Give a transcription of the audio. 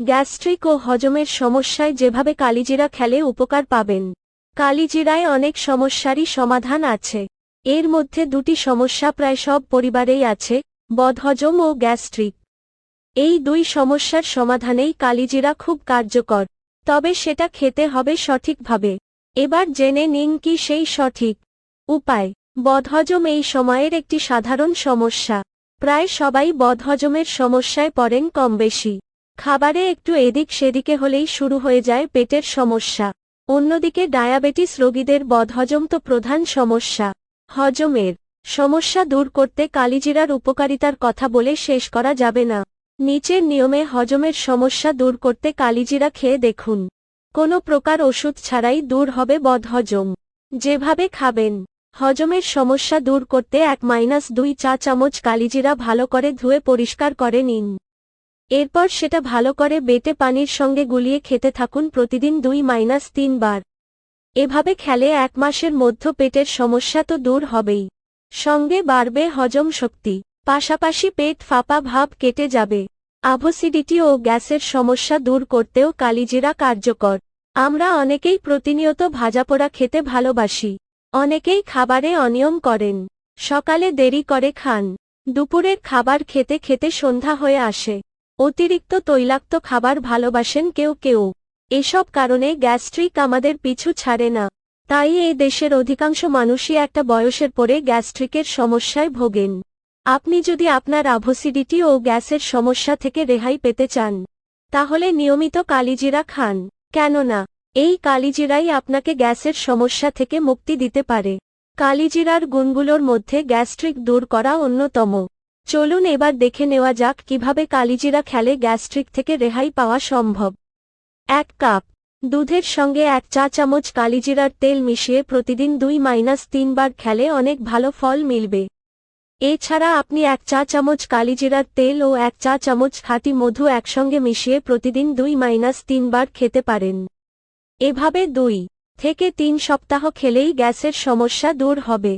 Gastric ও হজমের সমস্যায় যেভাবে কালিজিরা খেলে উপকার পাবেন, কালিজিরায় অনেক সমস্যারই সমাধান আছে। এর মধ্যে দুটি সমস্যা প্রায় সব পরিবারেই আছে, বদহজম ও গ্যাস্ট্রিক। এই দুই সমস্যার সমাধানেই কালিজিরা খুব কার্যকর, তবে সেটা খেতে হবে সঠিকভাবে। এবার জেনে নিন কি সেই সঠিক উপায়। বদহজম এই সময়ের একটি সাধারণ সমস্যা। প্রায় সবাই বদহজমের সমস্যায় পড়েন কম বেশি খাবারে একটু এদিক সেদিকে হলেই শুরু হয়ে যায় পেটের সমস্যা। অন্যদিকে ডায়াবেটিস রোগীদের বদহজম তো প্রধান সমস্যা। হজমের সমস্যা দূর করতে কালিজিরার উপকারিতার কথা বলে শেষ করা যাবে না। নিচের নিয়মে হজমের সমস্যা দূর করতে কালিজিরা খেয়ে দেখুন। কোনো প্রকার ওষুধ ছাড়াই দূর হবে বদহজম। যেভাবে খাবেন, হজমের সমস্যা দূর করতে এক মাইনাস দুই চা চামচ কালিজিরা ভালো করে ধুয়ে পরিষ্কার করে নিন। এরপর সেটা ভালো করে বেটে পানির সঙ্গে গুলিয়ে খেতে থাকুন প্রতিদিন দুই মাইনাস তিন বার। এভাবে খেলে এক মাসের মধ্য পেটের সমস্যা তো দূর হবেই। সঙ্গে বাড়বে হজম শক্তি। পাশাপাশি পেট ফাঁপা ভাব কেটে যাবে। আভোসিডিটি ও গ্যাসের সমস্যা দূর করতেও কালিজিরা কার্যকর। আমরা অনেকেই প্রতিনিয়ত ভাজাপোড়া খেতে ভালোবাসি। অনেকেই খাবারে অনিয়ম করেন। সকালে দেরি করে খান। দুপুরের খাবার খেতে খেতে সন্ধ্যা হয়ে আসে। অতিরিক্ত তৈলাক্ত খাবার ভালোবাসেন কেউ কেউ। এসব কারণে গ্যাস্ট্রিক আমাদের পিছু ছাড়ে না। তাই এই দেশের অধিকাংশ মানুষই একটা বয়সের পরে গ্যাস্ট্রিকের সমস্যায় ভোগেন। আপনি যদি আপনার আভোসিডিটি ও গ্যাসের সমস্যা থেকে রেহাই পেতে চান, তাহলে নিয়মিত কালিজিরা খান। কেননা, এই কালিজিরাই আপনাকে গ্যাসের সমস্যা থেকে মুক্তি দিতে পারে। কালিজিরার গুণগুলোর মধ্যে গ্যাস্ট্রিক দূর করা অন্যতম। চলুন এবার দেখে নেওয়া যাক কীভাবে কালিজিরা খেলে গ্যাস্ট্রিক থেকে রেহাই পাওয়া সম্ভব। এক কাপ দুধের সঙ্গে এক চা চামচ কালিজিরার তেল মিশিয়ে প্রতিদিন দুই মাইনাস তিনবার খেলে অনেক ভালো ফল মিলবে। এছাড়া আপনি এক চা চামচ কালিজিরার তেল ও এক চা চামচ খাঁটি মধু একসঙ্গে মিশিয়ে প্রতিদিন দুই মাইনাস তিনবার খেতে পারেন। এভাবে দুই থেকে তিন সপ্তাহ খেলেই গ্যাসের সমস্যা দূর হবে।